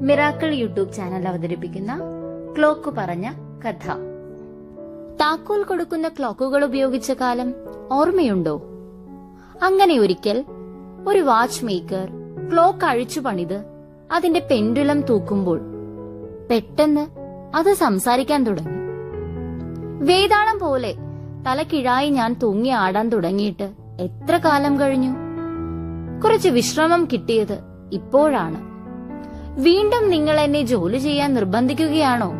Miracle YouTube channel അവതരിപ്പിക്കുന്ന clock പറഞ്ഞ കഥ. താക്കോൽ കൊടുക്കുന്ന ക്ലോക്കുകൾ ഉപയോഗിച്ച കാലം ഓർമ്മയുണ്ടോ? അങ്ങനെ ഒരിക്കൽ ഒരു വാച്ച് മേക്കർ ക്ലോക്ക് അഴിച്ചു പണിത് അതിന്റെ പെൻഡുലം തൂക്കുമ്പോൾ പെട്ടെന്ന് അത് സംസാരിക്കാൻ തുടങ്ങി. വേതാളം പോലെ തലക്കിഴായി ഞാൻ തൂങ്ങി ആടാൻ തുടങ്ങിയിട്ട് എത്ര കാലം കഴിഞ്ഞു? കുറച്ച് വിശ്രമം കിട്ടിയത് ഇപ്പോഴാണ്. വീണ്ടും നിങ്ങൾ എന്നെ ജോലി ചെയ്യാൻ നിർബന്ധിക്കുകയാണോ?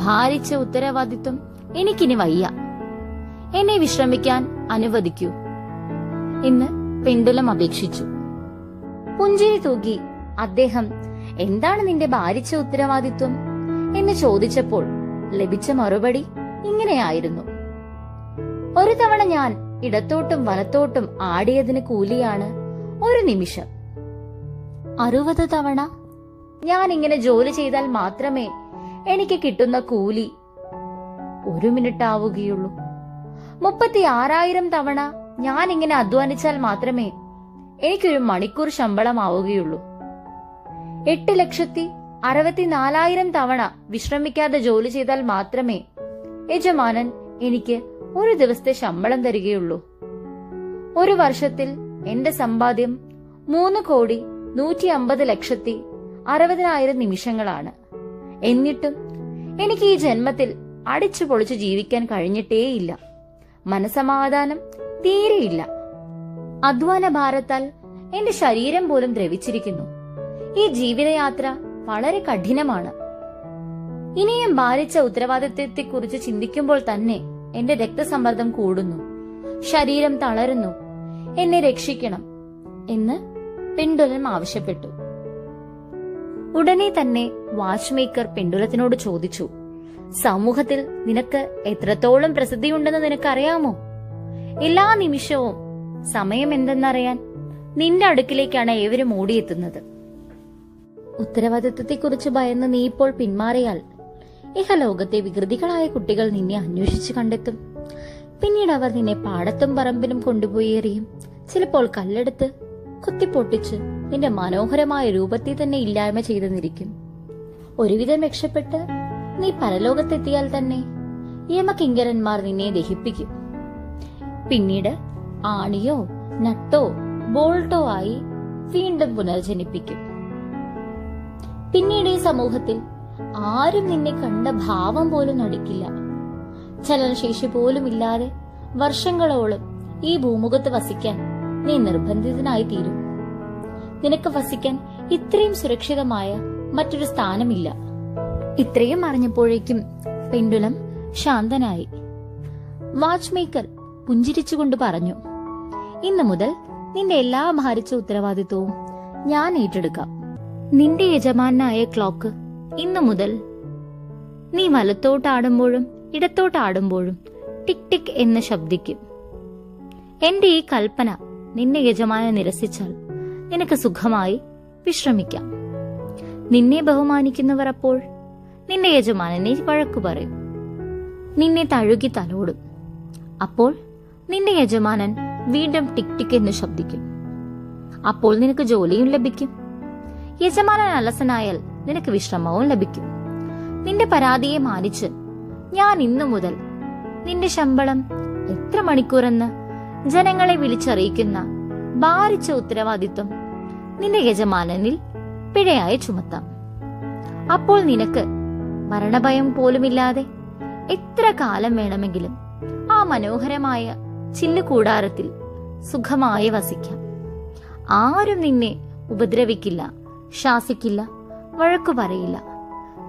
ഭാരിച്ച ഉത്തരവാദിത്വം എനിക്കിനി വയ്യ. എന്നെ വിശ്രമിക്കാൻ അനുവദിക്കൂ. എന്ന് പെണ്ടുലം അപേക്ഷിച്ചു. പുഞ്ചിരി തൂക്കി അദ്ദേഹം എന്താണ് നിന്റെ ഭാരിച്ച ഉത്തരവാദിത്വം? എന്ന് ചോദിച്ചപ്പോൾ ലഭിച്ച മറുപടി ഇങ്ങനെയായിരുന്നു. ഒരു തവണ ഞാൻ ഇടത്തോട്ടും വലത്തോട്ടും ആടിയതിന് കൂലിയാണ് ഒരു നിമിഷം. അറുപത് തവണ? ഞാൻ ഇങ്ങനെ ജോലി ചെയ്താൽ മാത്രമേ എനിക്ക് കിട്ടുന്ന കൂലി ഒരു മിനിറ്റ് ആവുകയുള്ളൂ. മുപ്പത്തി ആറായിരം തവണ ഞാൻ ഇങ്ങനെ അധ്വാനിച്ചാൽ മാത്രമേ എനിക്കൊരു മണിക്കൂർ ശമ്പളം ആവുകയുള്ളൂ എട്ട് ലക്ഷത്തി അറുപത്തിനാലായിരം തവണ വിശ്രമിക്കാതെ ജോലി ചെയ്താൽ മാത്രമേ യജമാനൻ എനിക്ക് ഒരു ദിവസത്തെ ശമ്പളം തരികയുള്ളൂ. ഒരു വർഷത്തിൽ എന്റെ സമ്പാദ്യം മൂന്ന് കോടി നൂറ്റി അമ്പത് ലക്ഷത്തി അറുപതിനായിരം നിമിഷങ്ങളാണ്. എന്നിട്ടും എനിക്ക് ഈ ജന്മത്തിൽ അടിച്ചു പൊളിച്ചു ജീവിക്കാൻ കഴിഞ്ഞിട്ടേയില്ല. മനസമാധാനം തീരെയില്ല. അധ്വാന ഭാരത്താൽ എന്റെ ശരീരം പോലും ദ്രവിച്ചിരിക്കുന്നു. ഈ ജീവിതയാത്ര വളരെ കഠിനമാണ്. ഇനിയും ഭാരിച്ച ഉത്തരവാദിത്വത്തെക്കുറിച്ച് ചിന്തിക്കുമ്പോൾ തന്നെ എന്റെ രക്തസമ്മർദ്ദം കൂടുന്നു. ശരീരം തളരുന്നു. എന്നെ രക്ഷിക്കണം എന്ന് പെണ്ടുലൻ ആവശ്യപ്പെട്ടു. ഉടനെ തന്നെ വാച്ച്മേക്കർ പെണ്ടുലത്തിനോട് ചോദിച്ചു സമൂഹത്തിൽ നിനക്ക് എത്രത്തോളം പ്രസിദ്ധിയുണ്ടെന്ന് നിനക്കറിയാമോ? എല്ലാ നിമിഷവും സമയം എന്തെന്നറിയാൻ നിന്റെ അടുക്കിലേക്കാണ് ഏവരും ഓടിയെത്തുന്നത്. ഉത്തരവാദിത്വത്തെക്കുറിച്ച് ഭയന്ന് നീ ഇപ്പോൾ പിന്മാറിയാൽ ഇഹലോകത്തെ വികൃതികളായ കുട്ടികൾ നിന്നെ അന്വേഷിച്ചു കണ്ടെത്തും. പിന്നീട് അവർ നിന്നെ പാടത്തും പറമ്പിലും കൊണ്ടുപോയി എറിയും. ചിലപ്പോൾ കല്ലെടുത്ത് കുത്തിപ്പൊട്ടിച്ച് നിന്റെ മനോഹരമായ രൂപത്തിൽ തന്നെ ഇല്ലായ്മ ചെയ്തെന്നിരിക്കും. ഒരുവിധം രക്ഷപ്പെട്ട് നീ പരലോകത്തെത്തിയാൽ തന്നെ യമകിങ്കരന്മാർ നിന്നെ ദഹിപ്പിക്കും. പിന്നീട് ആണിയോ നട്ടോ ബോൾട്ടോ ആയി വീണ്ടും പുനർജനിപ്പിക്കും. പിന്നീട് ഈ സമൂഹത്തിൽ ആരും നിന്നെ കണ്ട ഭാവം പോലും നടിക്കില്ല. ചലനശേഷി പോലും ഇല്ലാതെ വർഷങ്ങളോളം ഈ ഭൂമുഖത്ത് വസിക്കാൻ നീ നിർബന്ധിതനായി തീരും നിനക്ക് വസിക്കാൻ ഇത്രയും സുരക്ഷിതമായ മറ്റൊരു സ്ഥാനമില്ല. ഇത്രയും അറിഞ്ഞപ്പോഴേക്കും പെൻഡുലം ശാന്തനായി. വാച്ച് മേക്കർ പുഞ്ചിരിച്ചുകൊണ്ട് പറഞ്ഞു ഇന്നു മുതൽ നിന്റെ എല്ലാ ഭാരിച്ച ഉത്തരവാദിത്വവും ഞാൻ ഏറ്റെടുക്കാം. നിന്റെ യജമാനായ ക്ലോക്ക് ഇന്നു മുതൽ നീ വലത്തോട്ടാടുമ്പോഴും ഇടത്തോട്ടാടുമ്പോഴും ടിക് ടിക് എന്ന് ശബ്ദിക്കും. എന്റെ ഈ കൽപ്പന നിന്നെ യജമാനൻ നിരസിച്ചാൽ നിനക്ക് സുഖമായി വിശ്രമിക്കാം. നിന്നെ ബഹുമാനിക്കുന്നവർ അപ്പോൾ നിന്റെ യജമാനനെ വഴക്കു പറയും. നിന്നെ തഴുകി തലോടും. അപ്പോൾ നിന്റെ യജമാനൻ വീണ്ടും ടിക് ടിക് എന്ന് ശബ്ദിക്കും. അപ്പോൾ നിനക്ക് ജോലിയും ലഭിക്കും. യജമാനൻ അലസനായാൽ നിനക്ക് വിശ്രമവും ലഭിക്കും. നിന്റെ പരാതിയെ മാനിച്ച് ഞാൻ ഇന്നു മുതൽ നിന്റെ ശമ്പളം എത്ര മണിക്കൂറെന്ന് ജനങ്ങളെ വിളിച്ചറിയിക്കുന്ന ഭാരിച്ച ഉത്തരവാദിത്വം നിന്റെ യജമാനനിൽ പിഴയായി ചുമത്താം. അപ്പോൾ നിനക്ക് മരണഭയം പോലുമില്ലാതെ എത്ര കാലം വേണമെങ്കിലും ആ മനോഹരമായ ചില്ലുകൂടാരത്തിൽ സുഖമായി വസിക്കാം. ആരും നിന്നെ ഉപദ്രവിക്കില്ല ശാസിക്കില്ല വഴക്കു പറയില്ല.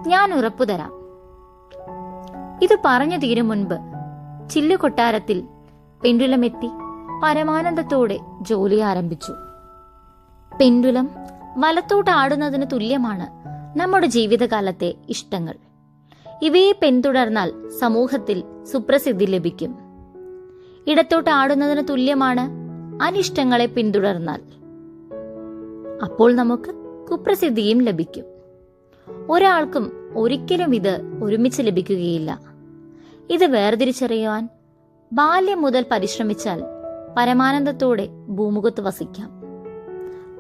ഞാൻ ഉറപ്പു തരാം ഇത് പറഞ്ഞു തീരും മുൻപ് ചില്ലു കൊട്ടാരത്തിൽ പെൻഡുലമെത്തി പരമാനന്ദത്തോടെ ജോലി ആരംഭിച്ചു. പെൻഡുലം വലത്തോട്ട് ആടുന്നതിന് തുല്യമാണ് നമ്മുടെ ജീവിതകാലത്തെ ഇഷ്ടങ്ങൾ. ഇവയെ പിന്തുടർന്നാൽ സമൂഹത്തിൽ സുപ്രസിദ്ധി ലഭിക്കും. ഇടത്തോട്ട് ആടുന്നതിന് തുല്യമാണ് അനിഷ്ടങ്ങളെ പിന്തുടർന്നാൽ. അപ്പോൾ നമുക്ക് കുപ്രസിദ്ധിയും ലഭിക്കും. ഒരാൾക്കും ഒരിക്കലും ഇത് ഒരുമിച്ച് ലഭിക്കുകയില്ല. ഇത് വേർതിരിച്ചറിയുവാൻ ബാല്യം മുതൽ പരിശ്രമിച്ചാൽ പരമാനന്ദത്തോടെ ഭൂമുഖത്ത് വസിക്കാം.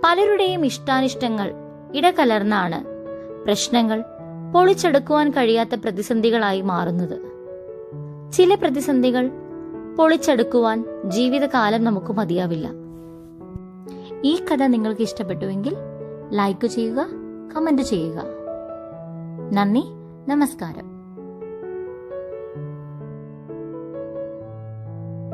പലരുടെയും ഇഷ്ടാനിഷ്ടങ്ങൾ ഇടകലർന്നാണ് പ്രശ്നങ്ങൾ പൊളിച്ചെടുക്കുവാൻ കഴിയാത്ത പ്രതിസന്ധികളായി മാറുന്നത്. ചില പ്രതിസന്ധികൾ പൊളിച്ചെടുക്കുവാൻ ജീവിതകാലം നമുക്ക് മതിയാവില്ല. ഈ കഥ നിങ്ങൾക്ക് ഇഷ്ടപ്പെട്ടുവെങ്കിൽ ലൈക്ക് ചെയ്യുക കമന്റ് ചെയ്യുക. നന്ദി നമസ്കാരം.